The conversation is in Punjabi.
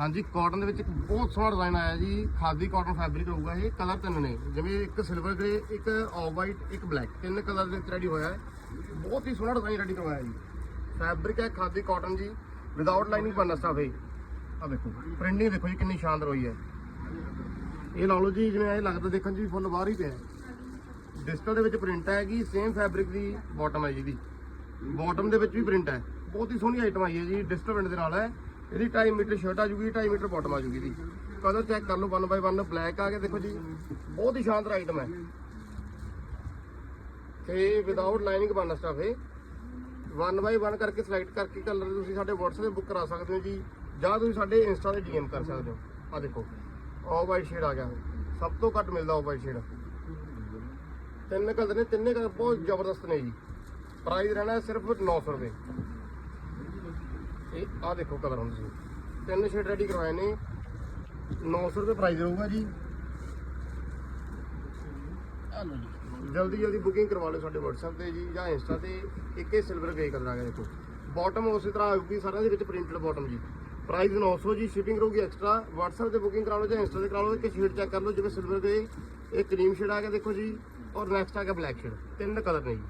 ਹਾਂਜੀ ਕਾਟਨ ਦੇ ਵਿੱਚ ਇੱਕ ਬਹੁਤ ਸੋਹਣਾ ਡਿਜ਼ਾਈਨ ਆਇਆ ਜੀ। ਖਾਦੀ ਕਾਟਨ ਫੈਬਰਿਕ ਹੋਊਗਾ ਇਹ। ਕਲਰ ਤਿੰਨ ਨੇ। ਜਿਵੇਂ ਇੱਕ ਸਿਲਵਰ ਗ੍ਰੇ ਇੱਕ ਆਫ ਵਾਈਟ ਇੱਕ ਬਲੈਕ ਤਿੰਨ ਕਲਰ ਦੇ ਵਿੱਚ ਰੈਡੀ ਹੋਇਆ ਹੈ। ਬਹੁਤ ਹੀ ਸੋਹਣਾ ਡਿਜ਼ਾਈਨ ਰੈਡੀ ਕਰਵਾਇਆ ਜੀ। ਫੈਬਰਿਕ ਹੈ, ਖਾਦੀ ਕਾਟਨ ਜੀ। ਵਿਦਆਊਟ ਲਾਈਨਿੰਗ ਬਣਨਾ ਸਟਾਫ ਹੈ। ਆ ਦੇਖੋ ਪ੍ਰਿੰਟਿੰਗ ਦੇਖੋ ਜੀ, ਕਿੰਨੀ ਸ਼ਾਨਦਾਰ ਹੋਈ ਹੈ। ਇਹ ਲਾ ਲਓ ਜੀ, ਜਿਵੇਂ ਇਹ ਲੱਗਦਾ ਦੇਖਣ 'ਚ ਵੀ ਫੁੱਲ ਬਾਹਰ ਹੀ ਪਿਆ ਡਿਸਟਲ ਦੇ ਵਿੱਚ ਪ੍ਰਿੰਟ ਹੈਗੀ ਸੇਮ ਫੈਬਰਿਕ ਦੀ ਬਾਟਮ ਹੈ ਜੀ ਦੀ ਬਾਟਮ ਦੇ ਵਿੱਚ ਵੀ ਪ੍ਰਿੰਟ ਹੈ। ਬਹੁਤ ਹੀ ਸੋਹਣੀ ਆਈਟਮ ਆਈ ਹੈ ਜੀ ਡਿਸਟਲ ਪ੍ਰਿੰਟ ਦੇ ਨਾਲ ਹੈ। ਇਹਦੀ 2.5 ਮੀਟਰ ਸ਼ਰਟ ਆ ਜੂਗੀ 2.5 ਮੀਟਰ ਬਾਟਮ ਆ ਜੂਗੀ ਇਹਦੀ। ਕਲਰ ਚੈੱਕ ਕਰ ਲਓ 1 ਬਾਈ 1 ਬਲੈਕ ਆ ਗਿਆ ਦੇਖੋ ਜੀ। ਬਹੁਤ ਹੀ ਸ਼ਾਨਦਾਰ ਆਈਟਮ ਹੈ। ਤੇ ਵਿਦਆਊਟ ਲਾਈਨਿੰਗ ਬਣ ਸਟਾਫ ਹੈ 1 ਬਾਈ 1 ਕਰਕੇ ਸਿਲੈਕਟ ਕਰਕੇ ਕਲਰ ਤੁਸੀਂ ਸਾਡੇ WhatsApp ਤੇ ਬੁੱਕ ਕਰਾ ਸਕਦੇ ਹੋ ਜੀ। ਜਾਂ ਤੁਸੀਂ ਸਾਡੇ ਇੰਸਟਾ ਤੇ DM ਕਰ ਸਕਦੇ ਹੋ। ਆ ਦੇਖੋ ਆਫ ਵਾਈਟ ਸ਼ੇਡ ਆ ਗਿਆ। ਸਭ ਤੋਂ ਘੱਟ ਮਿਲਦਾ ਆਫ ਵਾਈਟ ਸ਼ੇਡ ਤਿੰਨ ਕਲਰ ਨੇ, ਤਿੰਨੇ ਕਲਰ ਬਹੁਤ ਜ਼ਬਰਦਸਤ ਨੇ ਜੀ। ਪ੍ਰਾਈਸ ਰਹਿਣਾ ਸਿਰਫ 900 ਰੁਪਏ। ਇਹ ਆਹ ਦੇਖੋ ਕਲਰ ਹੁਣ ਤੁਸੀਂ। ਤਿੰਨ ਸ਼ੇਡ ਰੈਡੀ ਕਰਵਾਏ ਨੇ। 900 ਰੁਪਏ ਪ੍ਰਾਈਸ ਰਹੂਗਾ ਜੀ। ਜਲਦੀ ਜਲਦੀ ਬੁਕਿੰਗ ਕਰਵਾ ਲਓ ਸਾਡੇ WhatsApp ਤੇ ਜੀ ਜਾਂ Insta ਤੇ। ਇੱਕ ਇਹ ਸਿਲਵਰ ਗ੍ਰੇ ਕਲਰ ਆ ਗਿਆ ਦੇਖੋ। ਬਾਟਮ ਉਸੇ ਤਰ੍ਹਾਂ ਆਊਗੀ, ਸਾਰਿਆਂ ਦੇ ਵਿੱਚ ਪ੍ਰਿੰਟਡ ਬਾਟਮ ਜੀ। ਪ੍ਰਾਈਸ 900 ਜੀ ਸ਼ਿਪਿੰਗ ਰਹੂਗੀ ਐਕਸਟਰਾ WhatsApp ਤੇ ਬੁਕਿੰਗ ਕਰਾ ਲਓ ਜਾਂ Insta ਤੇ ਕਰਾ ਲਓ, ਇੱਕ ਸ਼ੇਡ ਚੈੱਕ ਕਰ ਲਓ, ਜਿਵੇਂ ਸਿਲਵਰ ਗ੍ਰੇ ਇਹ ਕਰੀਮ ਸ਼ੇਡ ਆ ਗਿਆ ਦੇਖੋ ਜੀ। ਔਰ ਨੈਕਸਟ ਆ ਗਿਆ ਬਲੈਕ ਸ਼ੇਡ ਤਿੰਨ ਕਲਰ ਨੇ ਜੀ।